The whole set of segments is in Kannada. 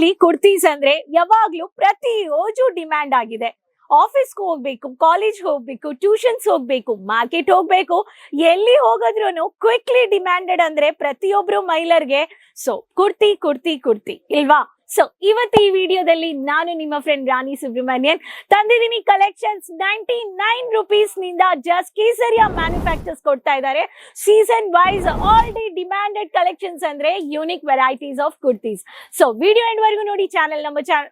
ಅಲ್ಲಿ ಕುರ್ತೀಸ್ ಅಂದ್ರೆ ಯಾವಾಗ್ಲೂ ಪ್ರತಿ ರೋಜು ಡಿಮ್ಯಾಂಡ್ ಆಗಿದೆ. ಆಫೀಸ್ಗೆ ಹೋಗ್ಬೇಕು ಕಾಲೇಜ್ ಹೋಗ್ಬೇಕು ಟ್ಯೂಷನ್ಸ್ ಹೋಗ್ಬೇಕು, ಮಾರ್ಕೆಟ್ ಹೋಗ್ಬೇಕು, ಎಲ್ಲಿ ಹೋಗೋದ್ರೂ ಕ್ವಿಕ್ಲಿ ಡಿಮ್ಯಾಂಡೆಡ್ ಅಂದ್ರೆ ಪ್ರತಿಯೊಬ್ರು ಮಹಿಳರ್ಗೆ. ಸೊ ಕುರ್ತಿ ಕುರ್ತಿ ಕುರ್ತಿ, ಇಲ್ವಾ? ಸೊ ಇವತ್ತು ಈ ವಿಡಿಯೋದಲ್ಲಿ ನಾನು ನಿಮ್ಮ ಫ್ರೆಂಡ್ ರಾಣಿ ಸುಬ್ರಹ್ಮಣ್ಯನ್. ತಂದಿದ್ದೀನಿ ಕಲೆಕ್ಷನ್ಸ್ ನೈಂಟಿ ನೈನ್ ರುಪೀಸ್ನಿಂದ ಜಸ್ಟ್ ಕೇಸರಿಯಾ ಮ್ಯಾನುಫ್ಯಾಕ್ಚರ್ಸ್ ಕೊಡ್ತಾ ಇದ್ದಾರೆ. Season wise all the demanded collections ಅಂದ್ರೆ unique varieties of kurtis so video end ವರೆಗೂ ನೋಡಿ ಚಾನೆಲ್ ನಮ್ಮ ಚಾನಲ್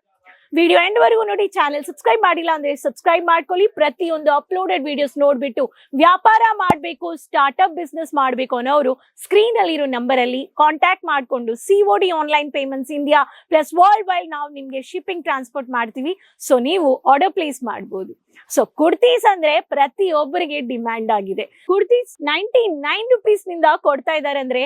ವಿಡಿಯೋ ಎಂಡ್ ವರೆಗೂ ನೋಡಿ ಚಾನೆಲ್ ಸಬ್ಸ್ಕ್ರೈಬ್ ಮಾಡಿಲ್ಲ ಅಂದ್ರೆ ಸಬ್ಸ್ಕ್ರೈಬ್ ಮಾಡ್ಕೊಳ್ಳಿ. ಪ್ರತಿಯೊಂದು ಅಪ್ಲೋಡೆಡ್ ವಿಡಿಯೋಸ್ ನೋಡ್ಬಿಟ್ಟು ವ್ಯಾಪಾರ ಮಾಡಬೇಕು ಸ್ಟಾರ್ಟ್ಅಪ್ ಬಿಸ್ನೆಸ್ ಮಾಡಬೇಕು ಅನ್ನೋರು ಸ್ಕ್ರೀನ್ ಅಲ್ಲಿ ಇರೋ ನಂಬರ್ ಅಲ್ಲಿ ಕಾಂಟ್ಯಾಕ್ಟ್ ಮಾಡಿಕೊಂಡು C O D online payments India plus world wide ನಾವು ನಿಮ್ಗೆ ಶಿಪ್ಪಿಂಗ್ ಟ್ರಾನ್ಸ್ಪೋರ್ಟ್ ಮಾಡ್ತೀವಿ. ಸೊ ನೀವು ಆರ್ಡರ್ ಪ್ಲೇಸ್ ಮಾಡಬಹುದು ಸೊ ಕುರ್ತೀಸ್ ಅಂದ್ರೆ ಪ್ರತಿಯೊಬ್ಬರಿಗೆ ಡಿಮ್ಯಾಂಡ್ ಆಗಿದೆ. ಕುರ್ತೀಸ್ ನೈಂಟಿ ನೈನ್ ರುಪೀಸ್ನಿಂದ ಕೊಡ್ತಾ ಇದ್ದಾರೆ ಅಂದ್ರೆ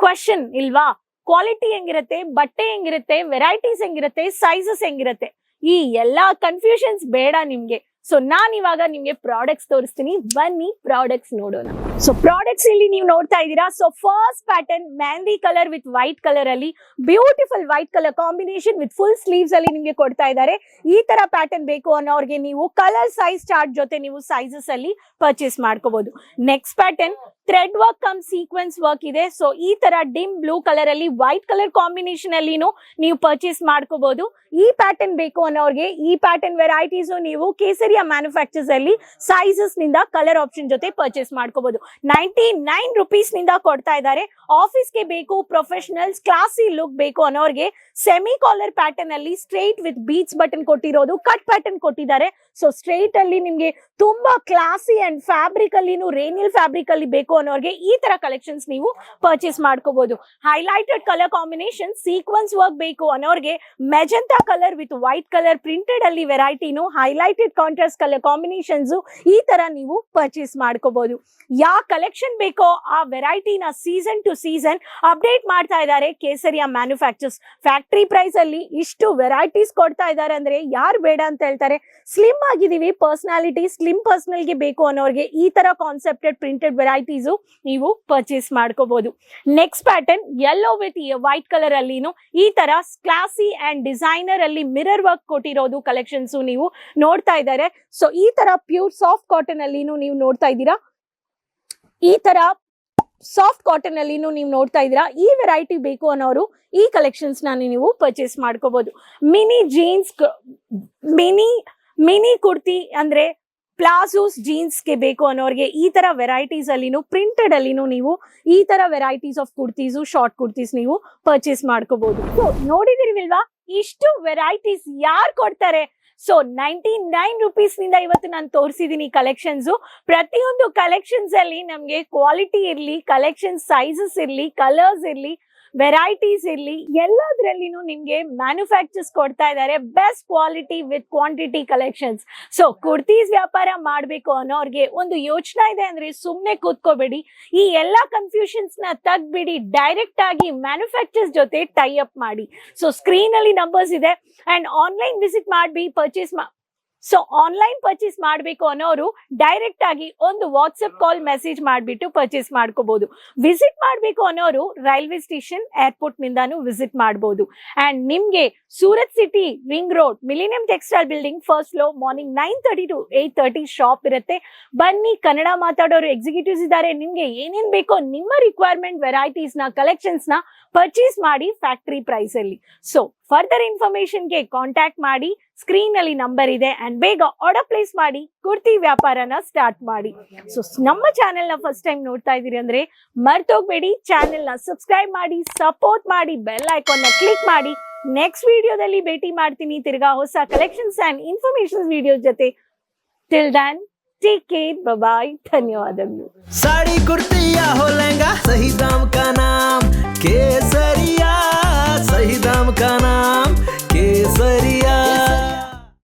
ಕ್ವಶನ್ ಇಲ್ವಾ? ಕ್ವಾಲಿಟಿ ಹೆಂಗಿರುತ್ತೆ, ಬಟ್ಟೆ ಹೆಂಗಿರುತ್ತೆ ವೆರೈಟೀಸ್ ಹೆಂಗಿರುತ್ತೆ ಸೈಜಸ್ ಹೆಂಗಿರುತ್ತೆ. ಈ ಎಲ್ಲಾ ಕನ್ಫ್ಯೂಷನ್ಸ್ ಬೇಡ ನಿಮ್ಗೆ. ಸೊ ನಾನ್ ಇವಾಗ ನಿಮ್ಗೆ ಪ್ರಾಡಕ್ಟ್ಸ್ ತೋರಿಸ್ತೀನಿ. ಬನ್ನಿ ಪ್ರಾಡಕ್ಟ್ಸ್ ನೋಡೋಣ. ಸೊ ಪ್ರಾಡಕ್ಟ್ಸ್ ಇಲ್ಲಿ ನೀವು ನೋಡ್ತಾ ಇದ್ದೀರಾ? So first pattern mehndi colour with white colour ಅಲ್ಲಿ beautiful white colour combination with full sleeves ಅಲ್ಲಿ ನಿಮ್ಗೆ ಕೊಡ್ತಾ ಇದ್ದಾರೆ. ಈ ತರ ಪ್ಯಾಟರ್ನ್ ಬೇಕು ಅನ್ನೋರ್ಗೆ ನೀವು ಕಲರ್ ಸೈಜ್ ಚಾರ್ಟ್ ಜೊತೆ ನೀವು ಸೈಜಸ್ ಅಲ್ಲಿ ಪರ್ಚೇಸ್ ಮಾಡ್ಕೋಬಹುದು next pattern thread work cum sequence work ಇದೆ. ಸೊ ಈ ತರ ಡಿಮ್ ಬ್ಲೂ ಕಲರ್ ಅಲ್ಲಿ ವೈಟ್ ಕಲರ್ ಕಾಂಬಿನೇಷನ್ ಅಲ್ಲಿನೂ ನೀವು ಪರ್ಚೇಸ್ ಮಾಡ್ಕೋಬಹುದು ಈ ಪ್ಯಾಟರ್ನ್ ಬೇಕು ಅನ್ನೋರ್ಗೆ ಈ ಪ್ಯಾಟರ್ನ್ ವೆರೈಟೀಸ್ ನೀವು ಕೇಸರಿಯಾ ಮ್ಯಾನುಫ್ಯಾಕ್ಚರ್ಸ್ ಅಲ್ಲಿ ಸೈಜಸ್ನಿಂದ ಕಲರ್ ಆಪ್ಷನ್ ಜೊತೆ ಪರ್ಚೇಸ್ ಮಾಡ್ಕೋಬಹುದು ನೈಂಟಿ ನೈನ್ ರುಪೀಸ್ನಿಂದ ಕೊಡ್ತಾ ಇದ್ದಾರೆ. ಆಫೀಸ್ಗೆ ಬೇಕು ಪ್ರೊಫೆಷನಲ್ಸ್ ಕ್ಲಾಸಿ ಲುಕ್ ಬೇಕು ಅನ್ನೋರ್ಗೆ ಸೆಮಿ ಕಾಲರ್ ಪ್ಯಾಟರ್ನ್ ಅಲ್ಲಿ ಸ್ಟ್ರೈಟ್ ವಿತ್ ಬೀಚ್ ಬಟನ್ ಕೊಟ್ಟಿರೋದು ಕಟ್ ಪ್ಯಾಟರ್ನ್ ಕೊಟ್ಟಿದ್ದಾರೆ. ಸೊ ಸ್ಟ್ರೈಟ್ ಅಲ್ಲಿ ನಿಮ್ಗೆ ತುಂಬಾ ಕ್ಲಾಸಿ ಅಂಡ್ ಫ್ಯಾಬ್ರಿಕ್ ಅಲ್ಲಿನೂ ರೇನಿಯಲ್ ಫ್ಯಾಬ್ರಿಕ್ ಅಲ್ಲಿ ಬೇಕು ಅನ್ನೋರಿಗೆ ಈ ತರ ಕಲೆಕ್ಷನ್ಸ್ ನೀವು ಪರ್ಚೇಸ್ ಮಾಡ್ಕೋಬಹುದು highlighted colour combination sequence work ಬೇಕು ಅನ್ನೋರ್ಗೆ magenta colour with white colour printed ಅಲ್ಲಿ ವೆರೈಟಿನು ಹೈಲೈಟೆಡ್ ಕಾಂಟ್ರಾಸ್ಟ್ ಕಲರ್ ಕಾಂಬಿನೇಷನ್ಸ್ ಈ ತರ ನೀವು ಪರ್ಚೇಸ್ ಮಾಡ್ಕೋಬಹುದು ಯಾವ ಕಲೆಕ್ಷನ್ ಬೇಕೋ ಆ ವೆರೈಟಿನ ಸೀಸನ್ ಟು ಸೀಸನ್ ಅಪ್ಡೇಟ್ ಮಾಡ್ತಾ ಇದ್ದಾರೆ ಕೇಸರಿಯ ಮ್ಯಾನುಫ್ಯಾಕ್ಚರ್ಸ್ ಫ್ಯಾಕ್ಟ್ರಿ ಪ್ರೈಸ್ ಅಲ್ಲಿ ಇಷ್ಟು ವೆರೈಟೀಸ್ ಕೊಡ್ತಾ ಇದ್ದಾರೆ ಅಂದ್ರೆ ಯಾರು ಬೇಡ ಅಂತ ಹೇಳ್ತಾರೆ? ಸ್ಲಿಮ್ ಆಗಿದೀವಿ ಪರ್ಸನಾಲಿಟಿ ಸ್ಲಿಮ್ ಪರ್ಸನಲ್ಗೆ ಬೇಕು ಅನ್ನೋರಿಗೆ ಈ ತರ ಕಾನ್ಸೆಪ್ಟೆಡ್ ಪ್ರಿಂಟೆಡ್ ವೆರೈಟೀಸು ನೀವು ಪರ್ಚೇಸ್ ಮಾಡ್ಕೋಬಹುದು next pattern yellow with white colour ಅಲ್ಲಿನು ಈ ತರ ಕ್ಲಾಸಿ ಅಂಡ್ ಡಿಸೈನರ್ ಅಲ್ಲಿ ಮಿರರ್ ವರ್ಕ್ ಕೊಟ್ಟಿರೋದು ಕಲೆಕ್ಷನ್ಸ್ ನೀವು ನೋಡ್ತಾ ಇದ್ದಾರೆ. ಸೊ ಈ ತರ ಪ್ಯೂರ್ ಸಾಫ್ಟ್ ಕಾಟನ್ ಅಲ್ಲಿನೂ ನೀವು ನೋಡ್ತಾ ಇದ್ದೀರಾ? ಈ ತರ ಸಾಫ್ಟ್ ಕಾಟನ್ ಅಲ್ಲಿನೂ ನೀವು ನೋಡ್ತಾ ಇದ್ದೀರಾ, ಈ ವೆರೈಟಿ ಬೇಕು ಅನ್ನೋರು ಈ ಕಲೆಕ್ಷನ್ಸ್ ನೀವು ಪರ್ಚೇಸ್ ಮಾಡ್ಕೋಬಹುದು mini jeans mini mini kurti ಅಂದ್ರೆ ಪ್ಲಾಜೋಸ್ ಜೀನ್ಸ್ಗೆ ಬೇಕು ಅನ್ನೋರಿಗೆ ಈ ತರ ವೆರೈಟೀಸ್ ಅಲ್ಲಿನೂ ಪ್ರಿಂಟೆಡ್ ಅಲ್ಲಿನೂ ನೀವು ಈ ತರ varieties of kurtis short kurtis ನೀವು ಪರ್ಚೇಸ್ ಮಾಡ್ಕೋಬಹುದು ಸೊ ನೋಡಿದಿರಿಲ್ವಾ ಇಷ್ಟು ವೆರೈಟೀಸ್ ಯಾರು ಕೊಡ್ತಾರೆ? ಸೊ ನೈಂಟಿ ನೈನ್ ರುಪೀಸ್ನಿಂದ ಇವತ್ತು ನಾನು ತೋರಿಸಿದೀನಿ ಕಲೆಕ್ಷನ್ಸ್ ಪ್ರತಿಯೊಂದು ಕಲೆಕ್ಷನ್ಸ್ ಅಲ್ಲಿ ನಮ್ಗೆ ಕ್ವಾಲಿಟಿ ಇರ್ಲಿ ಕಲೆಕ್ಷನ್ ಸೈಜಸ್ ಇರ್ಲಿ ಕಲರ್ಸ್ ಇರ್ಲಿ ವೆರೈಟೀಸ್ ಇರ್ಲಿ, ಎಲ್ಲದ್ರಲ್ಲಿನೂ ನಿಮ್ಗೆ ಮ್ಯಾನುಫ್ಯಾಕ್ಚರ್ಸ್ ಕೊಡ್ತಾ ಇದ್ದಾರೆ best quality with quantity collections so kurtis ವ್ಯಾಪಾರ ಮಾಡಬೇಕು ಅನ್ನೋರ್ಗೆ ಒಂದು ಯೋಚನೆ ಇದೆ ಅಂದ್ರೆ ಸುಮ್ನೆ ಕೂತ್ಕೋಬೇಡಿ. ಈ ಎಲ್ಲಾ ಕನ್ಫ್ಯೂಷನ್ಸ್ನ ತೆಗ್ಬಿಡಿ ಡೈರೆಕ್ಟ್ ಆಗಿ ಮ್ಯಾನುಫ್ಯಾಕ್ಚರ್ಸ್ ಜೊತೆ ಟೈ ಅಪ್ ಮಾಡಿ. ಸೊ ಸ್ಕ್ರೀನ್ ಅಲ್ಲಿ ನಂಬರ್ಸ್ ಇದೆ. ಅಂಡ್ ಆನ್ಲೈನ್ ವಿಸಿಟ್ ಮಾಡಿ ಪರ್ಚೇಸ್ ಸೊ ಆನ್ಲೈನ್ ಪರ್ಚೇಸ್ ಮಾಡಬೇಕು ಅನ್ನೋರು ಡೈರೆಕ್ಟ್ ಆಗಿ ಒಂದು ವಾಟ್ಸಪ್ ಕಾಲ್ ಮೆಸೇಜ್ ಮಾಡಿಬಿಟ್ಟು ಪರ್ಚೇಸ್ ಮಾಡ್ಕೋಬಹುದು ವಿಸಿಟ್ ಮಾಡಬೇಕು ಅನ್ನೋರು ರೈಲ್ವೆ ಸ್ಟೇಷನ್ ಏರ್ಪೋರ್ಟ್ ನಿಂದಾನು ವಿಸಿಟ್ ಮಾಡಬಹುದು ಅಂಡ್ ನಿಮ್ಗೆ Surat city ring road millennium textile building first floor morning nine thirty to eight thirty shop ಇರುತ್ತೆ. ಬನ್ನಿ ಕನ್ನಡ ಮಾತಾಡೋರು ಎಕ್ಸಿಕ್ಯೂಟಿವ್ಸ್ ಇದ್ದಾರೆ. ನಿಮ್ಗೆ ಏನೇನ್ ಬೇಕೋ ನಿಮ್ಮ ರಿಕ್ವೈರ್ಮೆಂಟ್ ವೆರೈಟೀಸ್ನ ಕಲೆಕ್ಷನ್ಸ್ನ ಪರ್ಚೇಸ್ ಮಾಡಿ ಫ್ಯಾಕ್ಟರಿ ಪ್ರೈಸ್ ಅಲ್ಲಿ. ಸೊ ಫರ್ದರ್ ಇನ್ಫಾರ್ಮೇಶನ್ಗೆ ಕಾಂಟ್ಯಾಕ್ಟ್ ಮಾಡಿ. ಸ್ಕ್ರೀನ್ ಅಲ್ಲಿ ನಂಬರ್ ಇದೆ ಅಂಡ್ ಬೇಗ ಆರ್ಡರ್ ಪ್ಲೇಸ್ ಮಾಡಿ ಕುರ್ತಿ ವ್ಯಾಪಾರನ ಸ್ಟಾರ್ಟ್ ಮಾಡಿ. ಸೊ ನಮ್ಮ ಚಾನೆಲ್ನ ಫಸ್ಟ್ ಟೈಮ್ ನೋಡ್ತಾ ಇದೀರಿ ಅಂದ್ರೆ ಮರ್ತೋಗ್ಬೇಡಿ. ಚಾನೆಲ್ನ ಸಬ್ಸ್ಕ್ರೈಬ್ ಮಾಡಿ ಸಪೋರ್ಟ್ ಮಾಡಿ ಬೆಲ್ ಐಕಾನ್ ಕ್ಲಿಕ್ ಮಾಡಿ. ನೆಕ್ಸ್ಟ್ ವಿಡಿಯೋದಲ್ಲಿ ಭೇಟಿ ಮಾಡ್ತೀನಿ. ತಿರ್ಗಾ ಹೊಸ ಕಲೆಕ್ಷನ್ಸ್ ಅಂಡ್ ಇನ್ಫಾರ್ಮೇಶನ್ ವಿಡಿಯೋ ಜೊತೆ. Till then take care bye ಧನ್ಯವಾದಗಳು. ಸಾಡಿ, ಕುರ್ತಿಯ ಹೋಲಂಗ